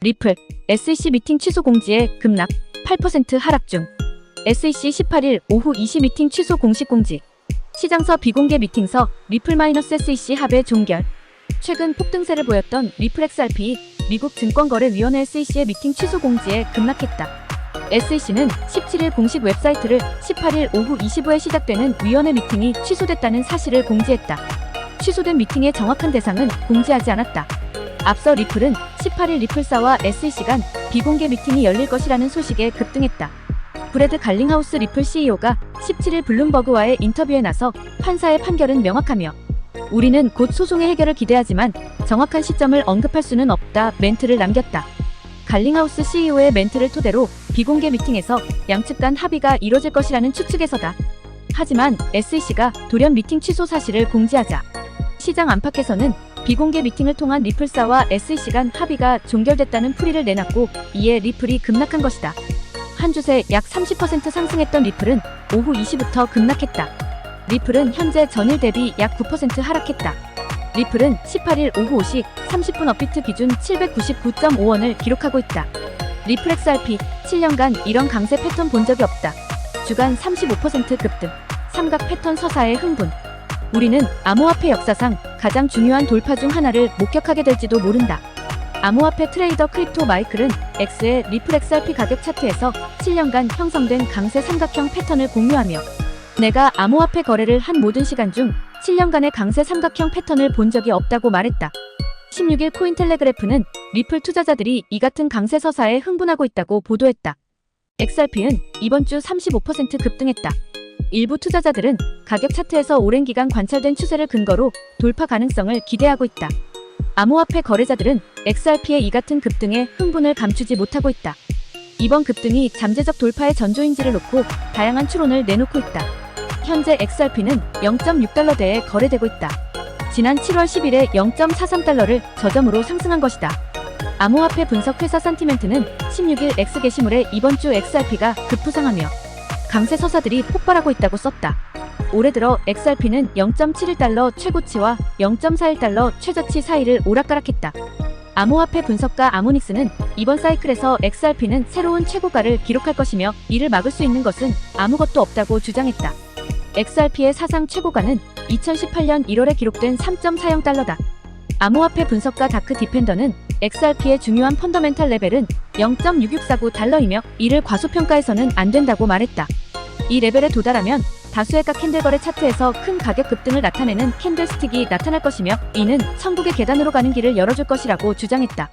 리플, SEC 미팅 취소 공지에 급락, 8% 하락 중. SEC 18일 오후 2시 미팅 취소 공식 공지. 시장서 비공개 미팅서 리플 마이너스 SEC 합의 종결. 최근 폭등세를 보였던 리플 XRP 미국 증권거래위원회 SEC의 미팅 취소 공지에 급락했다. SEC는 17일 공식 웹사이트를 18일 오후 25에 시작되는 위원회 미팅이 취소됐다는 사실을 공지했다. 취소된 미팅의 정확한 대상은 공지하지 않았다. 앞서 리플은 18일 리플사와 SEC 간 비공개 미팅이 열릴 것이라는 소식에 급등했다. 브래드 갈링하우스 리플 CEO가 17일 블룸버그와의 인터뷰에 나서 판사의 판결은 명확하며 우리는 곧 소송의 해결을 기대하지만 정확한 시점을 언급할 수는 없다 멘트를 남겼다. 갈링하우스 CEO의 멘트를 토대로 비공개 미팅에서 양측 간 합의가 이뤄질 것이라는 추측에서다. 하지만 SEC가 돌연 미팅 취소 사실을 공지하자 시장 안팎에서는 비공개 미팅을 통한 리플사와 SEC 간 합의가 종결됐다는 풀이를 내놨고 이에 리플이 급락한 것이다. 한 주 새 약 30% 상승했던 리플은 오후 2시부터 급락했다. 리플은 현재 전일 대비 약 9% 하락했다. 리플은 18일 오후 5시 30분 업비트 기준 799.5원을 기록하고 있다. 리플 XRP 7년간 이런 강세 패턴 본 적이 없다. 주간 35% 급등. 삼각 패턴 서사의 흥분. 우리는 암호화폐 역사상 가장 중요한 돌파 중 하나를 목격하게 될지도 모른다. 암호화폐 트레이더 크립토 마이클은 X의 리플 XRP 가격 차트에서 7년간 형성된 강세 삼각형 패턴을 공유하며 내가 암호화폐 거래를 한 모든 시간 중 7년간의 강세 삼각형 패턴을 본 적이 없다고 말했다. 16일 코인텔레그래프는 리플 투자자들이 이 같은 강세 서사에 흥분하고 있다고 보도했다. XRP는 이번 주 35% 급등했다. 일부 투자자들은 가격 차트에서 오랜 기간 관찰된 추세를 근거로 돌파 가능성을 기대하고 있다. 암호화폐 거래자들은 XRP의 이 같은 급등에 흥분을 감추지 못하고 있다. 이번 급등이 잠재적 돌파의 전조인지를 놓고 다양한 추론을 내놓고 있다. 현재 XRP는 0.6달러대에 거래되고 있다. 지난 7월 10일에 0.43달러를 저점으로 상승한 것이다. 암호화폐 분석 회사 산티멘트는 16일 X 게시물에 이번 주 XRP가 급부상하며 강세 서사들이 폭발하고 있다고 썼다. 올해 들어 XRP는 0.71달러 최고치와 0.41달러 최저치 사이를 오락가락했다. 암호화폐 분석가 아모닉스는 이번 사이클에서 XRP는 새로운 최고가를 기록할 것이며 이를 막을 수 있는 것은 아무것도 없다고 주장했다. XRP의 사상 최고가는 2018년 1월에 기록된 3.40달러다. 암호화폐 분석가 다크 디펜더는 XRP의 중요한 펀더멘탈 레벨은 0.6649 달러이며 이를 과소평가해서는 안 된다고 말했다. 이 레벨에 도달하면 다수의 각 캔들 거래 차트에서 큰 가격 급등을 나타내는 캔들스틱이 나타날 것이며 이는 천국의 계단으로 가는 길을 열어줄 것이라고 주장했다.